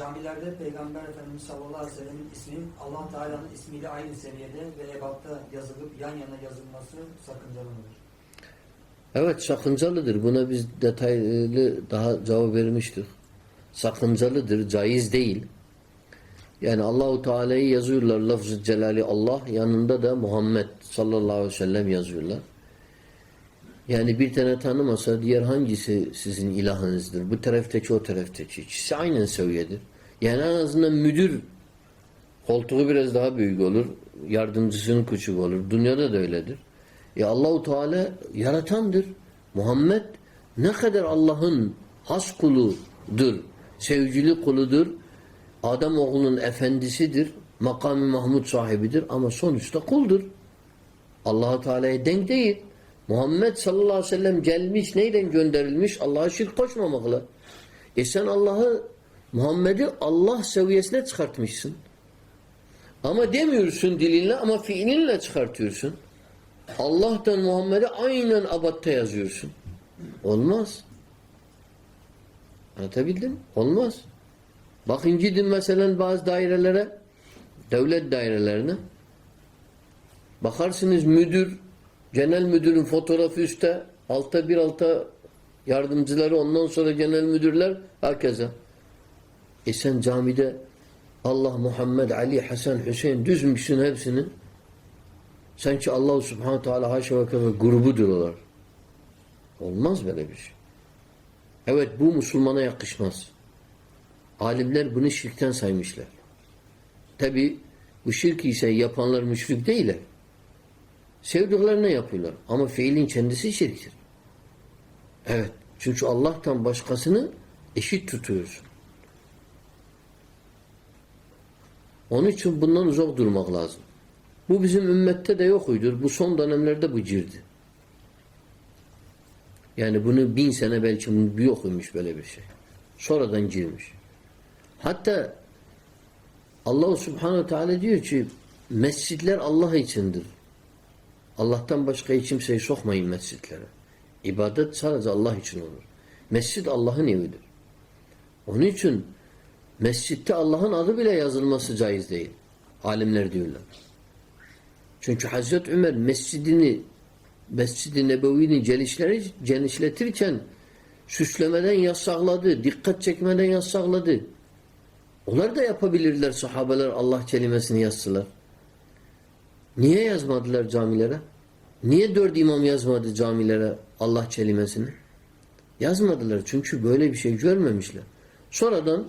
camilerde Peygamber Efendimiz sallallahu aleyhi ve sellem'in isminin allah Teala'nın ismiyle aynı seviyede ve ebatta yazılıp yan yana yazılması sakıncalı mıdır? Evet sakıncalıdır. Buna biz detaylı daha cevap vermiştik. Sakıncalıdır, caiz değil. Yani Allahu Teala'yı yazıyorlar lafz-ı celali Allah yanında da Muhammed sallallahu aleyhi ve sellem yazıyorlar. Yani bir tane tanımasa diğer hangisi sizin ilahınızdır? Bu taraftaki o taraftaki. İkisi aynen seviyedir. Yani en azından müdür koltuğu biraz daha büyük olur. Yardımcısının küçük olur. Dünyada da öyledir. Ya Allahu Teala yaratandır. Muhammed ne kadar Allah'ın has kuludur, sevgili kuludur. Adam oğlunun efendisidir. Makamı Mahmud sahibidir ama sonuçta kuldur. Allah Teala'ya denk değil. Muhammed sallallahu aleyhi ve sellem gelmiş neyden gönderilmiş? Allah'a şirk koşmamakla. E sen Allah'ı Muhammed'i Allah seviyesine çıkartmışsın. Ama demiyorsun dilinle ama fiilinle çıkartıyorsun. Allah'tan Muhammed'e aynen abatta yazıyorsun. Olmaz. Anlatabildim mi? Olmaz. Bakın gidin mesela bazı dairelere, devlet dairelerine. Bakarsınız müdür, genel müdürün fotoğrafı üstte, altta bir alta yardımcıları, ondan sonra genel müdürler, herkese. E sen camide Allah, Muhammed, Ali, Hasan, Hüseyin düzmüşsün hepsini. Sanki Allah subhanahu teala haşa ve kefe grubu diyorlar. Olmaz böyle bir şey. Evet bu Müslümana yakışmaz. Alimler bunu şirkten saymışlar. Tabi bu şirk ise yapanlar müşrik değiller. Sevdiklerine yapıyorlar. Ama fiilin kendisi şirktir. Evet. Çünkü Allah'tan başkasını eşit tutuyorsun. Onun için bundan uzak durmak lazım. Bu bizim ümmette de yok uydur. Bu son dönemlerde bu girdi. Yani bunu bin sene belki bu yokmuş böyle bir şey. Sonradan girmiş. Hatta Allah subhanehu teala diyor ki mescitler Allah içindir. Allah'tan başka hiç kimseyi sokmayın mescitlere. İbadet sadece Allah için olur. Mescid Allah'ın evidir. Onun için mescitte Allah'ın adı bile yazılması caiz değil. Alimler diyorlar. Çünkü Hazreti Ömer mescidini Mescid-i Nebevi'ni genişletirken süslemeden yasakladı, dikkat çekmeden yasakladı. Onlar da yapabilirler sahabeler Allah kelimesini yazsılar. Niye yazmadılar camilere? Niye dört imam yazmadı camilere Allah kelimesini? Yazmadılar çünkü böyle bir şey görmemişler. Sonradan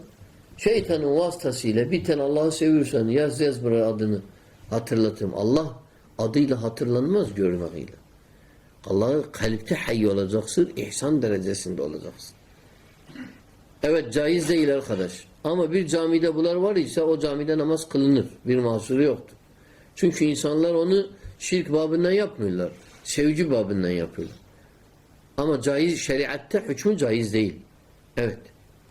şeytanın vasıtasıyla bir tane Allah'ı seviyorsan yaz yaz buraya adını hatırlatırım. Allah adıyla hatırlanmaz görmekiyle. Allah'ı kalpte hayy olacaksın, ihsan derecesinde olacaksın. Evet caiz değil arkadaş. Ama bir camide bunlar var ise o camide namaz kılınır. Bir mahsuru yoktur. Çünkü insanlar onu şirk babından yapmıyorlar. Sevgi babından yapıyorlar. Ama caiz şeriatte hükmü caiz değil. Evet.